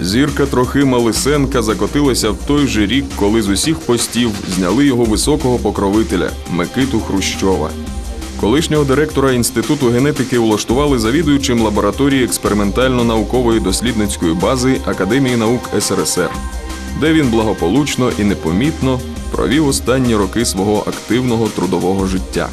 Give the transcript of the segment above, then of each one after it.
Зірка Трохима Лисенка закотилася в той же рік, коли з усіх постів зняли його високого покровителя Микиту Хрущова. Колишнього директора інституту генетики влаштували завідуючим лабораторії експериментально-наукової дослідницької бази Академії наук СРСР, де він благополучно і непомітно провів останні роки свого активного трудового життя.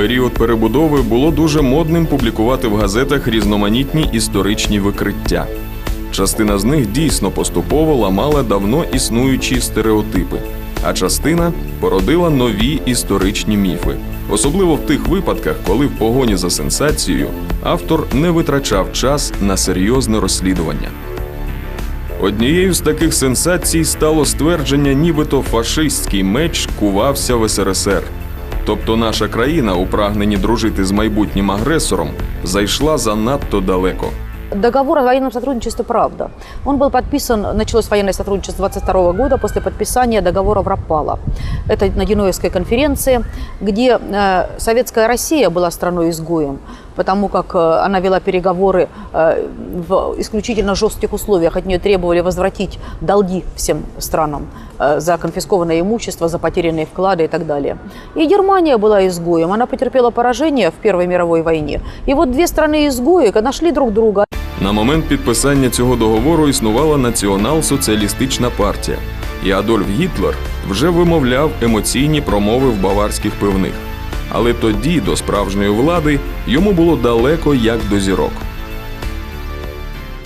Період перебудови було дуже модним публікувати в газетах різноманітні історичні викриття. Частина з них дійсно поступово ламала давно існуючі стереотипи, а частина породила нові історичні міфи, особливо в тих випадках, коли в погоні за сенсацією автор не витрачав час на серйозне розслідування. Однією з таких сенсацій стало ствердження, нібито фашистський меч кувався в СРСР. Тобто наша країна, у прагненні дружити з майбутнім агресором, зайшла занадто далеко. Договор о военном сотрудничестве «Правда». Он был подписан, началось военное сотрудничество 22 года после подписания договора в Раппало. Это на Генуэзской конференции, где э, советская Россия была страной-изгоем, потому как э, она вела переговоры э, в исключительно жестких условиях. От нее требовали возвратить долги всем странам э, за конфискованное имущество, за потерянные вклады и так далее. И Германия была изгоем. Она потерпела поражение в Первой мировой войне. И вот две страны-изгои нашли друг друга. На момент підписання цього договору існувала націонал-соціалістична партія, і Адольф Гітлер вже вимовляв емоційні промови в баварських пивних. Але тоді до справжньої влади йому було далеко як до зірок.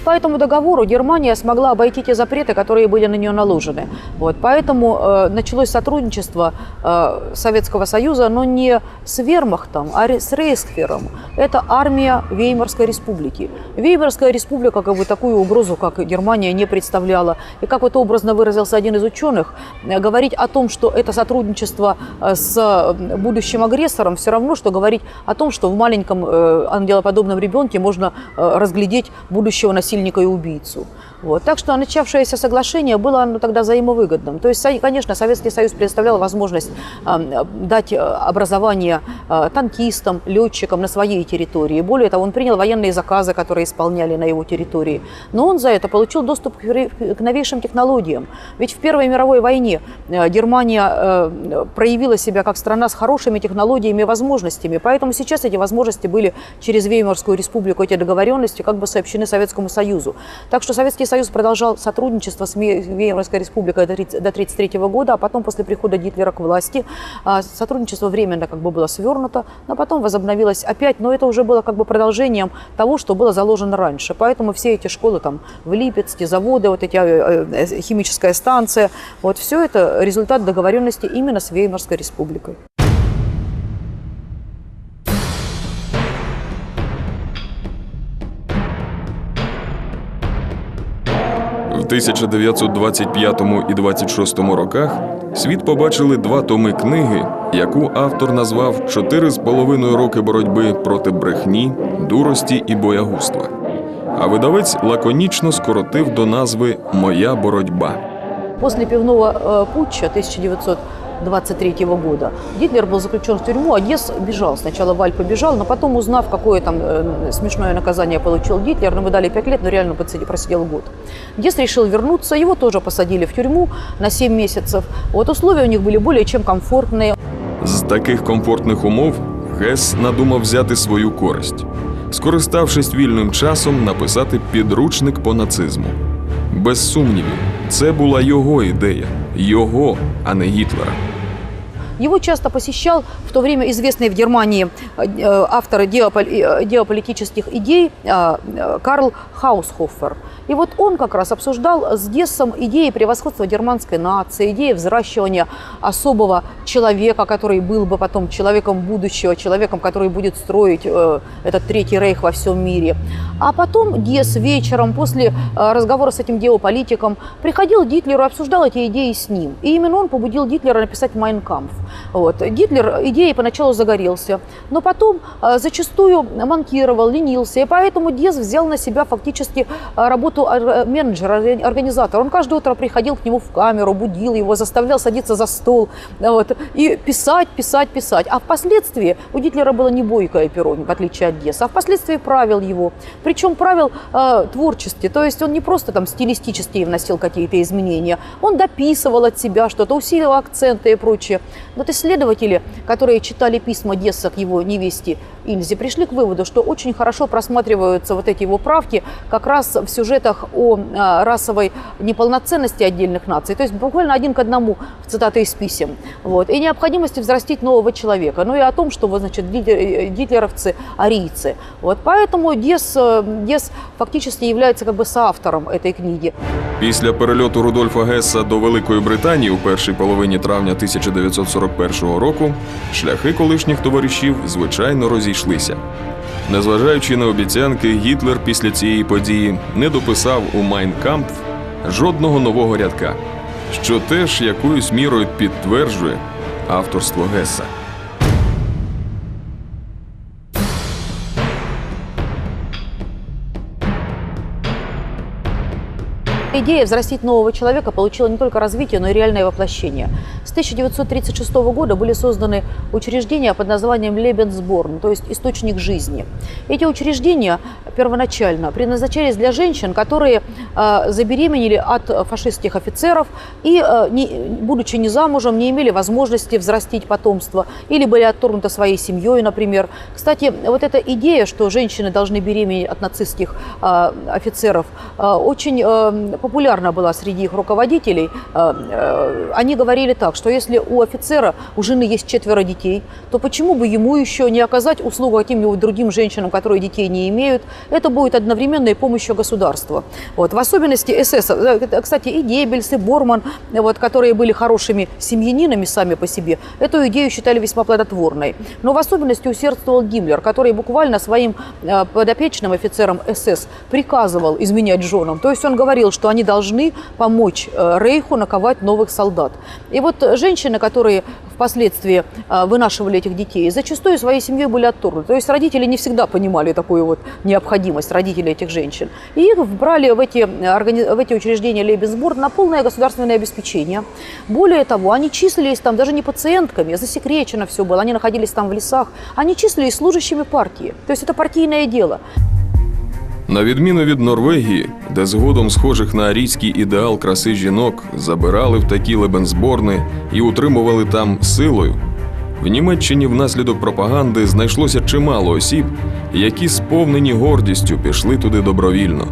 По этому договору Германия смогла обойти те запреты, которые были на нее наложены. Вот, поэтому э, началось сотрудничество э, Советского Союза, но не с вермахтом, а с Рейхсфером. Это армия Веймарской республики. Веймарская республика как бы такую угрозу, как Германия, не представляла. И как вот образно выразился один из ученых, э, говорить о том, что это сотрудничество э, с будущим агрессором, все равно, что говорить о том, что в маленьком э, ангелоподобном ребенке можно э, разглядеть будущего насильника и убийцу. Вот. Так что начавшееся соглашение было ну, тогда взаимовыгодным. То есть, конечно, Советский Союз предоставлял возможность дать э, образование э, танкистам, летчикам на своей территории. Более того, он принял военные заказы, которые исполняли на его территории. Но он за это получил доступ к новейшим технологиям. Ведь в Первой мировой войне э, Германия проявила себя как страна с хорошими технологиями и возможностями. Поэтому сейчас эти возможности были через Веймарскую республику, эти договоренности как бы сообщены Советскому Союзу. Так что Советский Союз продолжал сотрудничество с Веймарской республикой до 1933 года, а потом после прихода Гитлера к власти а, сотрудничество временно как бы было свернуто, но потом возобновилось опять, но это уже было как бы продолжением того, что было заложено раньше. Поэтому все эти школы там в Липецке, заводы, вот эти э, э, химическая станция, вот все это результат договоренности именно с Веймарской республикой. 1925 і 26 роках світ побачили два томи книги, яку автор назвав Чотири з половиною роки боротьби проти брехні, дурості і боягузтва. А видавець лаконічно скоротив до назви Моя боротьба. Після півного е, путча 1900 23 года. Гитлер был заключен в тюрьму, а Гесс бежал. Сначала Валь побежал, но потом, узнав, какое там э, смешное наказание получил Гитлер, ну, ему дали 5 лет, но реально просидел год. Гесс решил вернуться, его тоже посадили в тюрьму на 7 месяцев. Вот условия у них были более чем комфортные. З таких комфортних умов Гес надумав взяти свою користь, скориставшись вільним часом, написати підручник по нацизму. Без сумнівів, це була його ідея, його, а не Гітлера. Его часто посещал в то время известный в Германии э, автор геополи- э, геополитических идей э, Карл Хаусхофер. И вот он как раз обсуждал с Гессом идеи превосходства германской нации, идеи взращивания особого человека, который был бы потом человеком будущего, человеком, который будет строить этот Третий Рейх во всем мире. А потом Гесс вечером после разговора с этим геополитиком приходил к Гитлеру и обсуждал эти идеи с ним. И именно он побудил Гитлера написать «Майнкампф». Вот. Гитлер идеей поначалу загорелся, но потом э, зачастую манкировал, ленился, и поэтому Дез взял на себя фактически э, работу ор- менеджера, орга- организатора. Он каждое утро приходил к нему в камеру, будил его, заставлял садиться за стол вот, и писать, писать, писать. А впоследствии у Гитлера было не бойкое перо, в отличие от Десса, а впоследствии правил его. Причем правил э, творчески, то есть он не просто там стилистически вносил какие-то изменения, он дописывал от себя что-то, усиливал акценты и прочее. Вот исследователи, которые читали письма Десса к его невесте Ильзе, пришли к выводу, что очень хорошо просматриваются вот эти его правки как раз в сюжетах о э, расовой неполноценности отдельных наций, то есть буквально один к одному цитаты из писем. Вот. И необходимости взрастить нового человека. Ну и о том, что вот, значит, гитлер- э, гитлеровцы – арийцы. Вот. Поэтому Дес, э, Дес фактически является как бы соавтором этой книги. Після перельоту Рудольфа Гесса до Великої Британії у першій половині травня 1941 року шляхи колишніх товаришів звичайно розійшлися. Незважаючи на обіцянки, Гітлер після цієї події не дописав у Майн Кампф жодного нового рядка, що теж якоюсь мірою підтверджує авторство Гесса. Идея взрастить нового человека получила не только развитие, но и реальное воплощение. С 1936 года были созданы учреждения под названием Лебенсборн, то есть источник жизни. Эти учреждения первоначально предназначались для женщин, которые э, забеременели от фашистских офицеров и, э, будучи не замужем, не имели возможности взрастить потомство или были отторгнуты своей семьей, например. Кстати, вот эта идея, что женщины должны беременеть от нацистских э, офицеров, очень популярна была среди их руководителей. Они говорили так, что если у офицера, у жены есть четверо детей, то почему бы ему еще не оказать услугу каким-нибудь другим женщинам, которые детей не имеют? Это будет одновременной помощью государства. Вот. В особенности СС, э, кстати, и Геббельс, и Борман, вот, которые были хорошими семьянинами сами по себе, эту идею считали весьма плодотворной. Но в особенности усердствовал Гиммлер, который буквально своим э, подопечным офицерам СС приказывал изменять женам. То есть он говорил, что они должны помочь э, Рейху наковать новых солдат. И вот женщины, которые впоследствии э, вынашивали этих детей, зачастую своей семьей были отторгнуты. То есть родители не всегда понимали такую вот необходимость родителей этих женщин. И их брали в эти, органи- в эти учреждения Лейбенсбург на полное государственное обеспечение. Более того, они числились там даже не пациентками, засекречено все было, они находились там в лесах, они числились служащими партии. То есть это партийное дело. На відміну від Норвегії, де згодом схожих на арійський ідеал краси жінок забирали в такі лебензборни і утримували там силою, в Німеччині внаслідок пропаганди знайшлося чимало осіб, які сповнені гордістю пішли туди добровільно.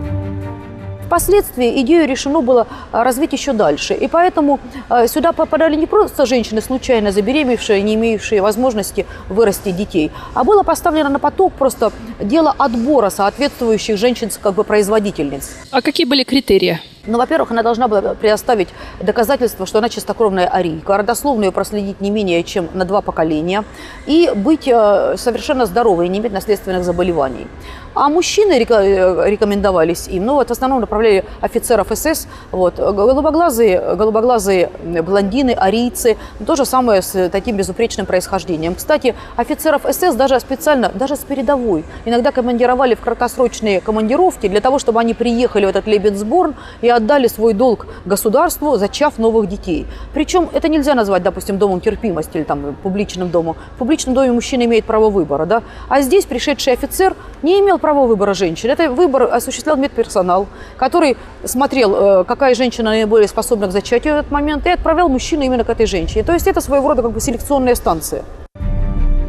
Впоследствии идею решено было а, развить еще дальше. И поэтому а, сюда попадали не просто женщины, случайно забеременевшие, не имеющие возможности вырастить детей, а было поставлено на поток просто дело отбора соответствующих женщин как бы производительниц. А какие были критерии? Ну, во-первых, она должна была предоставить доказательство, что она чистокровная арийка, родословную проследить не менее чем на два поколения и быть э, совершенно здоровой, не иметь наследственных заболеваний. А мужчины э, рекомендовались им, ну вот в основном направляли офицеров СС, вот, голубоглазые, голубоглазые блондины, арийцы, то же самое с таким безупречным происхождением. Кстати, офицеров СС даже специально, даже с передовой, иногда командировали в краткосрочные командировки для того, чтобы они приехали в этот Лебенсборн и отдали свой долг государству, зачав новых детей. Причем это нельзя назвать, допустим, домом терпимости или там публичным домом. В публичном доме мужчина имеет право выбора, да? А здесь пришедший офицер не имел права выбора женщин. Это выбор осуществлял медперсонал, который смотрел, э, какая женщина наиболее способна к зачатию в этот момент, и отправлял мужчину именно к этой женщине. То есть это своего рода как бы селекционная станция.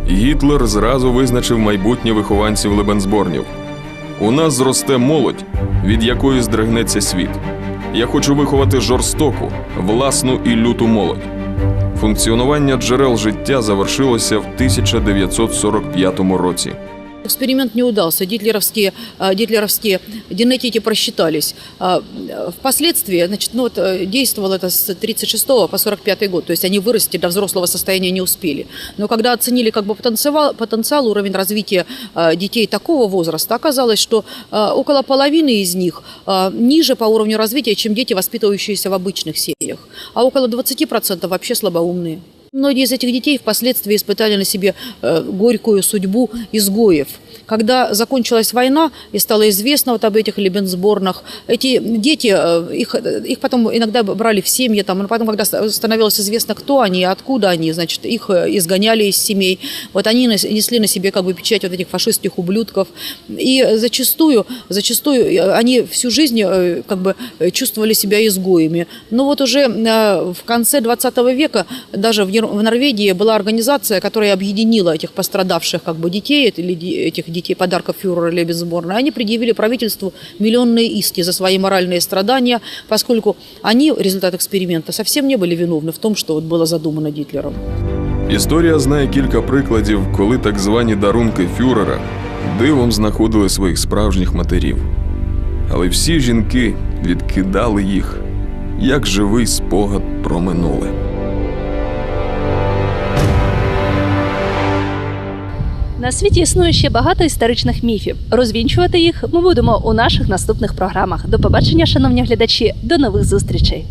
Гітлер зразу визначив майбутнє вихованців Лебензборнів. У нас зросте молодь, від якої здригнеться світ. Я хочу виховати жорстоку, власну і люту молодь. Функціонування джерел життя завершилося в 1945 році. Эксперимент не удался, гитлеровские, э, гитлеровские генетики просчитались. А, э, Впоследствии значит, ну, вот, э, действовало это с 36 по 45 год, то есть они вырасти до взрослого состояния не успели. Но когда оценили как бы потенциал, потенциал уровень развития э, детей такого возраста, оказалось, что э, около половины из них э, ниже по уровню развития, чем дети, воспитывающиеся в обычных семьях, а около 20% вообще слабоумные. Многие из этих детей впоследствии испытали на себе э, горькую судьбу изгоев. Когда закончилась война и стало известно вот об этих лебенсборнах, эти дети, э, их, их потом иногда брали в семьи, там, но потом, когда ста- становилось известно, кто они и откуда они, значит, их э, изгоняли из семей. Вот они нес- несли на себе как бы печать вот этих фашистских ублюдков. И зачастую, зачастую э, они всю жизнь как бы чувствовали себя изгоями. Но вот уже в конце 20 века даже в, Норвегии была организация, которая объединила этих пострадавших как бы детей, этих детей подарков фюрера Лебенсборна. Они предъявили правительству миллионные иски за свои моральные страдания, поскольку они, результат эксперимента, совсем не были виновны в том, что вот было задумано Гитлером. Історія знає кілька прикладів, коли так звані дарунки фюрера дивом знаходили своїх справжніх матерів. Але всі жінки відкидали їх, як живий спогад про минуле. На світі існує ще багато історичних міфів. Розвінчувати їх ми будемо у наших наступних програмах. До побачення, шановні глядачі, до нових зустрічей.